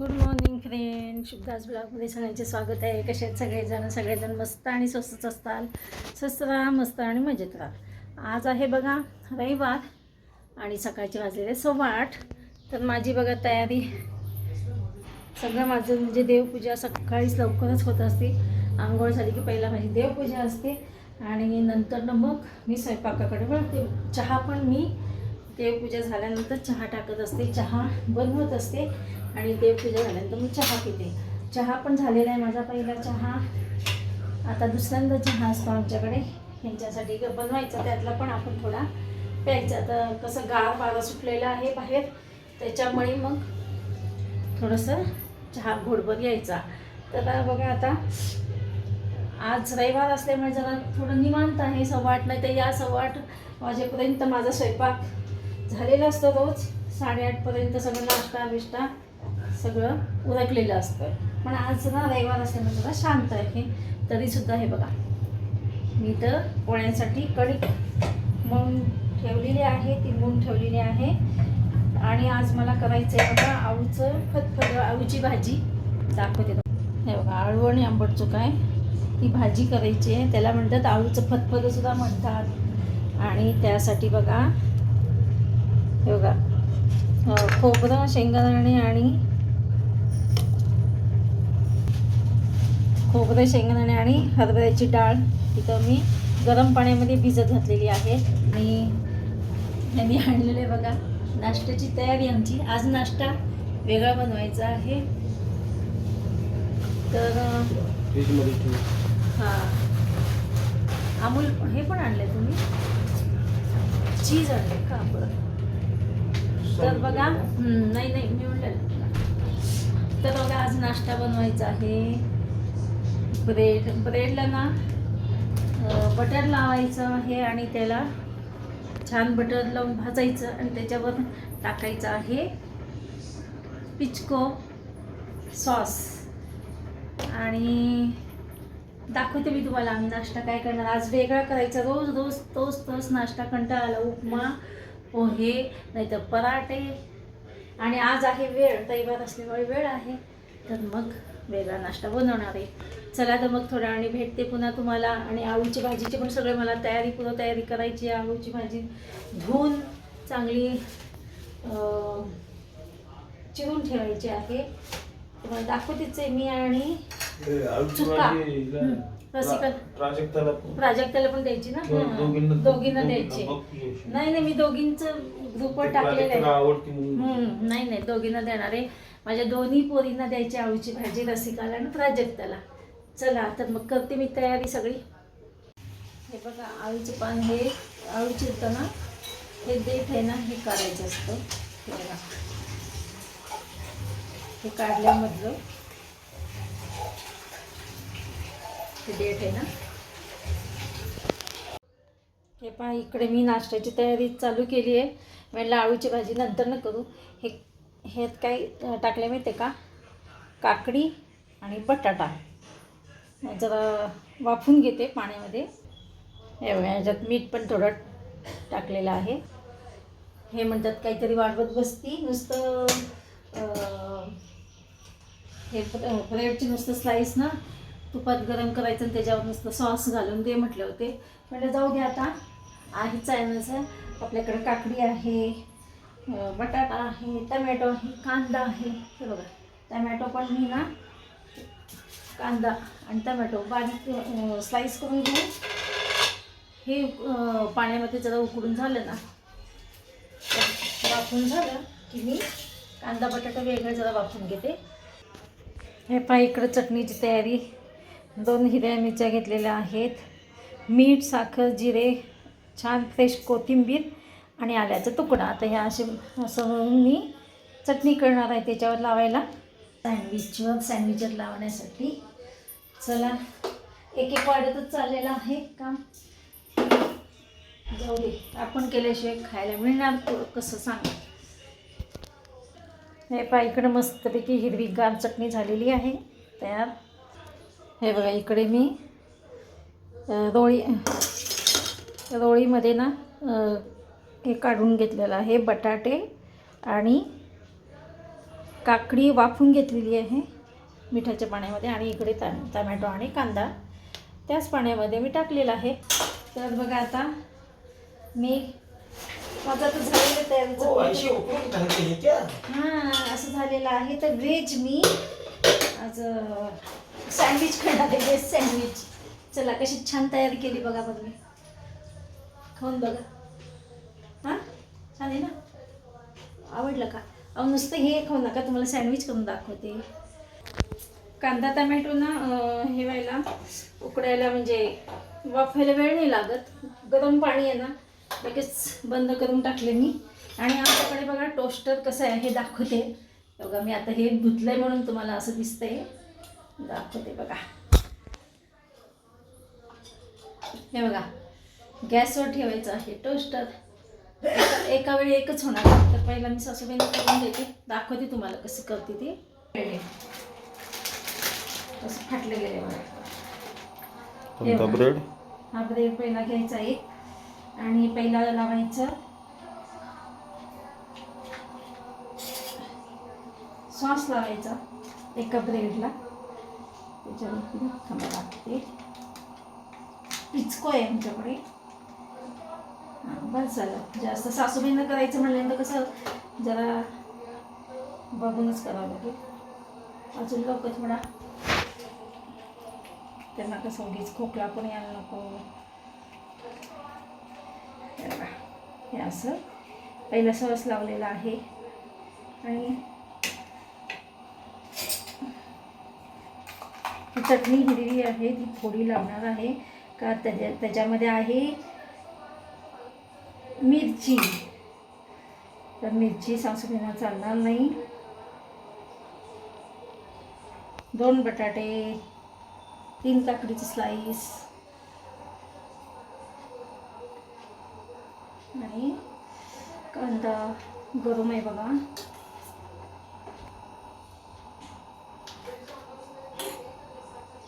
Good morning friend. शुभदास ब्लॉगमध्ये सगळ्यांचे स्वागत आहे. कसे आहेत सगळेजण? सगळेजण मस्त आणि स्वस्तच असताल स्वस्त राहा मस्त आणि मजेत राहा. आज आहे बघा रविवार आणि सकाळचे वाजलेले सव्वा आठ. तर माझी बघा तयारी. सगळं माझं म्हणजे देवपूजा सकाळीच लवकरच होत असते. आंघोळ झाली की पहिला माझी देवपूजा असते. आणि नंतर मग मी स्वयंपाकाकडे वळते. चहा पण मी देवपूजा झाल्यानंतर चहा टाकत असते चहा बनवत असते आणि देवपूजा झाल्यानंतर मी चहा पिते. चहा पण झालेला आहे माझा पहिला चहा. आता दुसऱ्यांदा चहा असतो आमच्याकडे. यांच्यासाठी ग- बनवायचा त्यातला पण आपण थोडा प्यायचा. तर कसं गार वारा सुटलेला आहे बाहेर त्याच्यामुळे मग थोडंसं चहा घोडभर यायचा तर बघा आता आज रविवार असल्यामुळे जरा थोडं निवांत आहे सव्वा आठ नाही तर या सव्वा आठ वाजेपर्यंत माझा स्वयंपाक झालेला असतं रोज साडेआठपर्यंत सगळं नाश्ता बिष्टा सगळं उरकलेलं असतं. पण आज ना रविवार असल्यामुळे जरा शांत आहे. तरीसुद्धा हे बघा मी तर पोळ्यांसाठी कणिक मग ठेवलेली आहे ती ठेवलेली आहे. आणि आज मला करायचं आहे बघा आळूचं फतफद आळूची भाजी. दाखवते हे बघा आळू आणि आंबट चुका आहे. ती भाजी करायची आहे. त्याला म्हणतात आळूचं फतफदसुद्धा म्हणतात. आणि त्यासाठी बघा हे बघा. खोबरं शेंगदाणे आणि खोबरं शेंगदाणे आणि हरभऱ्याची डाळ तिथं मी गरम पाण्यामध्ये भिजत घातलेली आहे. आणि यांनी आणलेले बघा नाश्त्याची तयारी आमची. आज नाश्ता वेगळा बनवायचा आहे. तर हां. अमूल हे पण आणले तुम्ही? चीज आणले का? बरं. तर बघा नाही नाही मी म्हणलं तर बघा आज नाश्ता बनवायचा आहे. ब्रेड ब्रेडला ना बटर लावायचं आहे आणि त्याला छान बटर लावून भाजायचं आणि त्याच्यावर टाकायचं आहे पिचको सॉस. आणि दाखवते मी तुम्हाला आम्ही नाश्ता काय करणार. आज वेगळा करायचा. रोज रोज तोच तोच नाश्ता कंटाळा आला. उपमा पोहे नाहीतर पराठे. आणि आज आहे वेळ रविवार असल्यामुळे वेळ आहे. तर मग वेगळा नाश्ता बनवणार आहे. चला तर मग थोड्या वेळाने भेटते पुन्हा तुम्हाला. आणि आळूची भाजीची पण सगळे मला तयारी पुन्हा तयारी करायची आहे आळूची भाजी. धुवून चांगली चिरून ठेवायची आहे. तुम्हाला दाखवतेच आहे मी आणि चुका. रसिका. प्रा- प्राजक्ताला पण- प्राजक्ताला पण द्यायची ना? हं. दोघींना द्यायची. नाही नाही मी दोघींचं ग्रुपवर टाकलेलं आहे. आवडती म्हणून. हम्म, नाही नाही दोघींना देणार आहे. माझ्या दोन्ही पोरींना द्यायची आळूची भाजी रसिकाला आणि प्राजक्ताला. चला तर मग करते मी तयारी सगळी. हे बघा आळूचं पान हे आळू चिरताना हे देठ आहे ना हे काढायचं असतं. हे बघा. हे काढल्यामधलं हे डेट आहे ना. हे पहा इकडे मी नाश्त्याची तयारी चालू केली आहे. म्हणलं आळूची भाजी नंतर न करू. हे ह्यात काय टाकले माहिती आहे का? काकडी आणि बटाटा. जरा वाफून घेते पाण्यामध्ये. हे बघा ह्याच्यात मीठ पण थोडं टाकलेलं आहे. हे म्हणतात काहीतरी वाढवत बसती. नुसतं हे ब्रेडची नुसतं स्लाईस ना. तुपात गरम करायचं आणि त्याच्यावर नुसतं सॉस घालून दे म्हटले होते. म्हटलं जाऊ दे आता. आहेच आहे चायनाचं आपल्याकडे काकडी आहे बटाटा आहे टमॅटो आहे कांदा आहे. हे बघा टमॅटो पण मी ना कांदा आणि टमॅटो बारीक स्लाईस करून घेऊ. हे पाण्यामध्ये जरा उकडून झालं ना तर वाफून झालं की मी कांदा बटाटा वेगळं जरा वाफून घेते. हे पहा इकडं चटणीची तयारी. दोन हिरव्या मिरच्या घेतलेल्या आहेत. मीठ साखर जिरे छान फ्रेश कोथिंबीर आणि आल्याचा तुकडा. आता ह्या असे असं मी चटणी करणार आहे त्याच्यावर लावायला. सँडविचवर सँडविचवर लावण्यासाठी. चला एक एक वाढतच चाललेलं आहे काम. जाऊ दे आपण केल्याशिवाय खायला मिळणार कसं सांगा? हे पा इकडं मस्तपैकी हिरवीगार चटणी झालेली आहे. तयार. हे बघा इकडे मी रोळी रोळीमध्ये ना हे काढून घेतलेलं आहे बटाटे आणि काकडी वाफून घेतलेली आहे मिठाच्या पाण्यामध्ये आणि इकडे टा टमॅटो आणि कांदा. त्याच पाण्यामध्ये मी टाकलेला आहे. तर बघा आता मी माझं तर झालेलं तयारीचं हो हां असं झालेलं आहे. तर व्हेज मी आज सँडविच करणार आहे बेस्ट सँडविच चला कशी छान तयारी केली बघा बघ. मी खाऊन बघा. हां? छान आहे ना? आवडलं का? अहो नुसतं हे खाऊ नका तुम्हाला सँडविच करून दाखवते. कांदा टमॅटो ना हे व्हायला उकडायला म्हणजे वाफायला वेळ नाही लागत. गरम पाणी आहे ना लगेच बंद करून टाकले मी. आणि आमच्याकडे बघा टोस्टर कसं आहे हे दाखवते. बघा मी आता हे धुतलंय म्हणून तुम्हाला असं दिसतंय. दाखवते बघा. हे बघा गॅसवर ठेवायचं आहे टोस्टर. एका वेळी एकच होणार तर पहिला मी सासूबाईंना करून देते. दाखवते तुम्हाला कसं करते ते. असं फाटलं गेले बघा. ब्रेड? हा ब्रेड पहिला घ्यायचा एक आणि पहिला लावायचं सॉस लावायचा एका ब्रेडला त्याच्यावरती थांबा लागते. इचको आहे आमच्याकडे. हां बस झालं. जास्त सासूबाईंना करायचं म्हटल्यानंतर कसं जरा बघूनच करावं लागेल. अजून लवकर थोडा त्यांना कसं उगीच खोकला पण यायला नको. हे असं. पहिला सॉस लावलेला आहे. आणि ही चटणी हिरवी आहे ती थोडी लावणार आहे. का त्याच्या त्याच्यामध्ये आहे मिरची. तर मिरची सासूबाईंना चालणार नाही. दोन बटाटे तीन काकडीचे स्लाईस आणि कांदा गरम आहे बघा.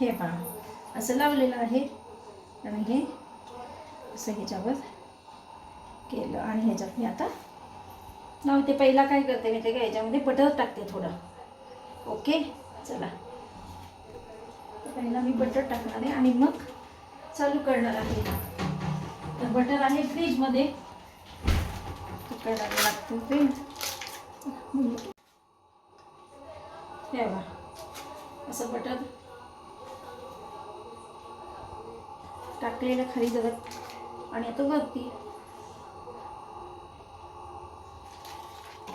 हे पहा असं लावलेलं आहे. आणि हे असं ह्याच्यावर केलं. आणि ह्याच्यात मी आता लावते. पहिला काय करते मी ते का? ह्याच्यामध्ये बटर टाकते थोडं. ओके चला. पहिला मी बटर टाकणार आहे. आणि मग चालू करणार आहे. तर बटर आहे फ्रीजमध्ये करायला लागतो लागतं फ्रीज हे असं बटर टाकलेलं खाली जगत आणि आता वरती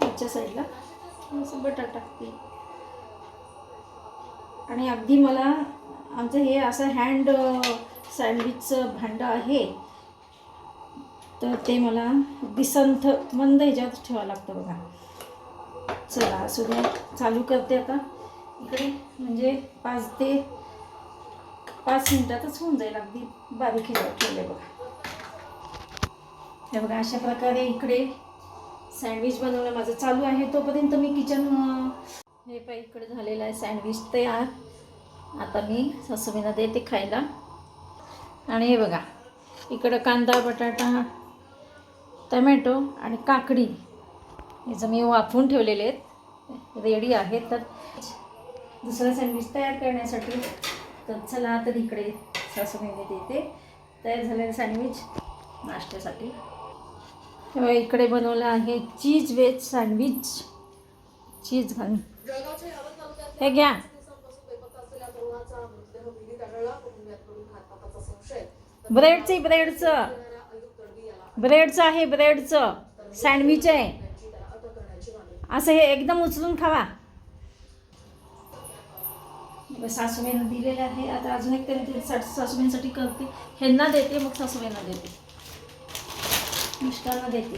वरच्या साईडला असं बटर टाकते. आणि अगदी मला आमचं हे असं हँड सँडविचचं भांडं आहे. तर ते मला दिसंथ मंद ह्याच्यात ठेवावं लागतं बघा. चला असू द्या चालू करते आता. इकडे म्हणजे पाच ते पाच मिनटातच होऊन जाईल अगदी. बारीक ह्याच्यावर ठेवले बघा. हे बघा अशा प्रकारे इकडे सँडविच बनवणं माझं चालू आहे. तोपर्यंत मी किचन हे पाय इकडे झालेलं आहे सँडविच तयार. आता मी सासूबाईंना देते खायला. आणि हे बघा इकडं कांदा बटाटा टमॅटो आणि काकडी. याचं मी वाफवून ठेवलेले आहेत. रेडी आहेत. तर दुसरं सँडविच तयार करण्यासाठी तर चला तर इकडे सासूबाईने देते तयार झालेलं सँडविच नाश्त्यासाठी. तेव्हा इकडे बनवलं आहे चीज वेज सँडविच चीज घालून हे घ्या. ब्रेडचं ब्रेडचं ब्रेडचं आहे ब्रेडचं सँडविच आहे. असं हे एकदम उचलून खावा. सासूबाईंना दिलेलं आहे. आता अजून एक तरी सासूबाईंसाठी करते. ह्यांना देते मग सासूबाईंना देते. मिस्टरांना देते.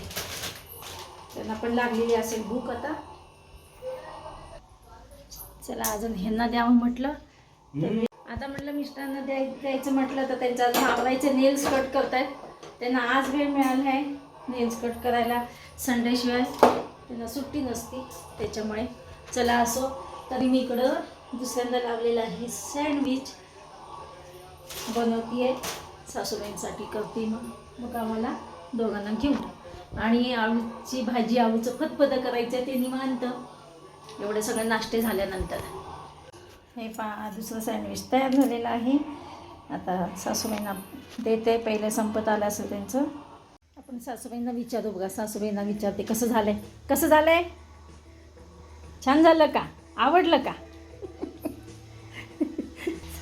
त्यांना पण लागलेली असेल भूक आता. चला अजून ह्यांना द्यावं म्हटलं. तर आता म्हटलं मिस्टरांना द्याय द्यायचं म्हटलं तर त्यांचं अजून आवरायचे. नेल्स कट करतायत. त्यांना आज वेळ मिळाला आहे नेल्स कट करायला. संडेशिवाय. त्यांना सुट्टी नसते त्याच्यामुळे. चला असो तरी मी इकडं दुसऱ्यांदा लावलेलं आहे सँडविच. बनवते आहे सासूबाईंसाठी करते मग. मग आम्हाला दोघांना घेऊन. आणि आळूची भाजी आळूचं फतफतं करायचं आहे ते निवांत. एवढे सगळे नाश्ते झाल्यानंतर. हे पहा दुसरं सँडविच तयार झालेलं आहे. आता सासूबाईंना देते पहिले संपत आलं असं त्यांचं. आपण सासूबाईंना विचारू बघा सासूबाईंना विचारते कसं झालं आहे कसं झालं आहे छान झालं का? आवडलं का?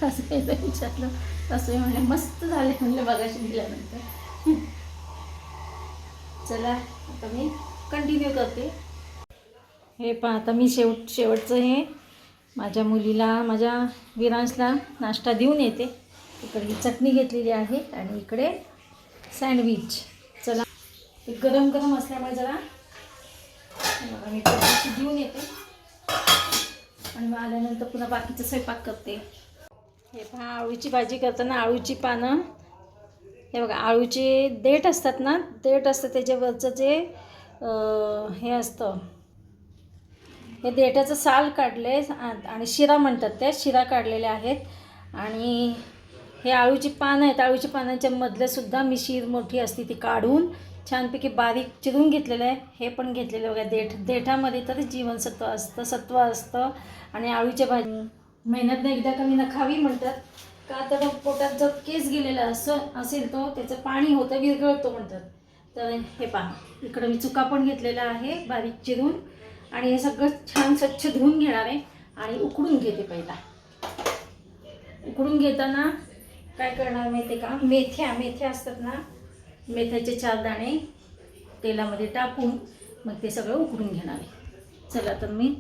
सासूबाईला विचारलं. सासूबाई म्हणले मस्त झाले. म्हणलं बघाशी दिल्यानंतर. चला आता मी कंटिन्यू करते. हे पहा आता मी शेवट शेवटचं हे माझ्या मुलीला माझ्या विरांशला नाश्ता देऊन येते. इकडे ही चटणी घेतलेली आहे आणि इकडे सँडविच. चला. ते गरम गरम असल्यामुळे जरा मी देऊन येते. आणि मग आल्यानंतर पुन्हा बाकीचं स्वयंपाक करते. हे पहा आळूची भाजी करताना आळूची पानं. हे बघा आळूचे देठ असतात ना देठ असतं त्याच्यावरचं जे हे असतं. हे देठाचं साल काढले आणि शिरा म्हणतात त्या शिरा काढलेल्या आहेत. आणि हे आळूची पानं आहेत आळूची पानांच्या मधले सुद्धा मी शीर मोठी असते ती काढून छानपैकी बारीक चिरून घेतलेलं आहे. हे पण घेतलेलं बघा देठ देठामध्ये तर जीवनसत्व असतं सत्व असतं. आणि आळूच्या भाजी महिन्यातनं एकदा कमी न खावी म्हणतात. का तर पोटात जर केस गेलेला असं असेल तो त्याचं पाणी होतं विरघळतो म्हणतात. तर हे पहा इकडं मी चुका पण घेतलेला आहे बारीक चिरून. आणि हे सगळं छान स्वच्छ धुवून घेणार आहे आणि उकडून घेते पहिला. उकडून घेताना काय करणार माहिती आहे का? मेथ्या मेथ्या असतात ना मेथ्याचे चार दाणे तेलामध्ये टाकून मग ते सगळं उकडून घेणार आहे. चला तर मी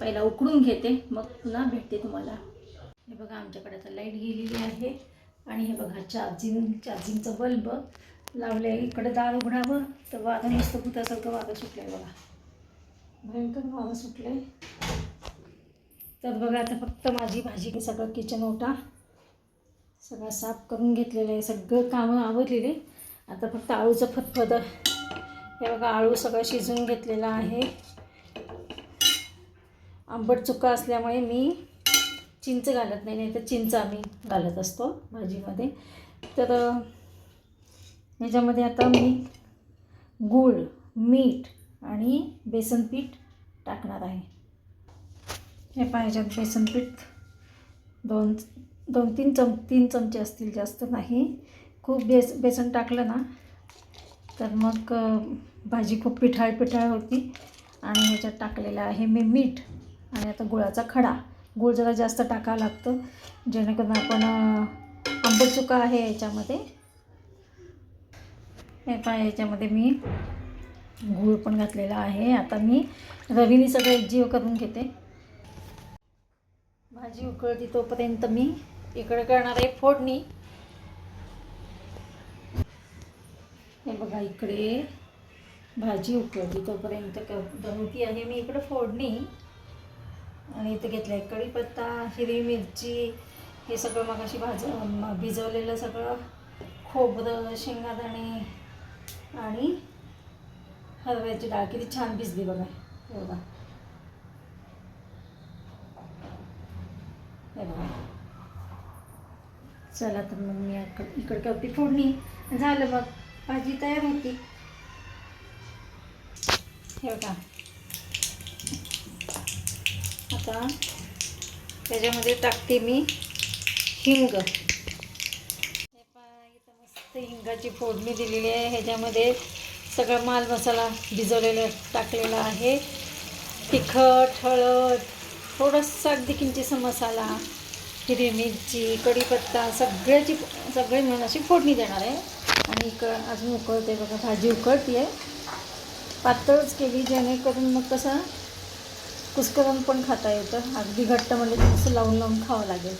पहिला उकडून घेते मग पुन्हा भेटते तुम्हाला. हे बघा आमच्याकडे आता लाइट गेलेली आहे. आणि हे बघा चार्जिंग चार्जिंगचं बल्ब लावले आहे इकडे दार उघडावं तर वारं नुसतं भूतासारखं वारं सुटलं आहे बघा. भयंकर वादं सुटलं आहे तर बघा आता फक्त माझी भाजी सगळं किचन ओटा. सगळं साफ करून घेतलेलं आहे. सगळं कामं आवरलेले. आता फक्त आळूचं फतफद हे बघा आळू सगळं शिजवून घेतलेलं आहे. आंबट चुका असल्यामुळे मी चिंच घालत नाही नाही तर चिंच आम्ही घालत असतो भाजीमध्ये. तर ह्याच्यामध्ये आता मी गूळ मीठ आणि बेसन पीठ टाकणार आहे. हे पाहिजेत बेसन पीठ दोन दोन तीन चम तीन चमचे असतील जास्त नाही. खूप बेस बेसन टाकलं ना तर मग भाजी खूप पिठाळ पिठाळ होती. आणि ह्याच्यात टाकलेलं आहे मी मीठ. आणि आता गुळाचा खडा. गूळ जरा जास्त टाकावं लागतं. जेणेकरून आपण अं, आंबट चुका आहे याच्यामध्ये. हे पण याच्यामध्ये मी गूळ पण घातलेला आहे. आता मी रवीने सगळं एकजीव करून घेते. भाजी उकळती तोपर्यंत मी इकडे करणार आहे फोडणी. हे बघा इकडे भाजी उकळती तोपर्यंत क बनवती आहे मी इकडे फोडणी. आणि इथे घेतलं आहे कढीपत्ता हिरवी मिरची हे सगळं मग अशी भाज भिजवलेलं सगळं खोबरं शेंगादाणे आणि हरव्याची डाळ. किती छान भिजली बघा हे बघा. हे बघा. चला तर मग मी इकड- करते फोडणी. झालं मग भाजी तयार होती. हे बघा आता त्याच्यामध्ये टाकते मी हिंग. हे इथं मस्त हिंगाची फोडणी दिलेली आहे. ह्याच्यामध्ये सगळा माल मसाला भिजवलेला टाकलेला आहे. तिखट हळद थोडंसं अगदी किंचितसा मसाला हिरवी मिरची कढीपत्ता सगळ्याची सगळे मिळून अशी फोडणी देणार आहे. आणि इक अजून उकळते बघा भाजी उकळती आहे पातळच केली जेणेकरून मग कसं कुसकरून पण खाता येतं. अगदी घट्ट म्हणजे थोडंसं लावून लावून खावं लागेल.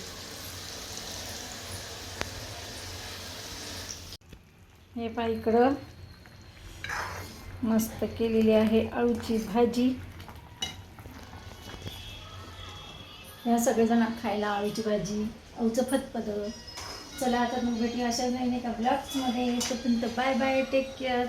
हे पहा इकडं. मस्त केलेली आहे आळूची भाजी. ह्या सगळेजण खायला आळूची भाजी आळूचं फतपद. चला आता मग भेटूया अशा नाही का ब्लॉग्समध्ये तोपर्यंत बाय बाय टेक केअर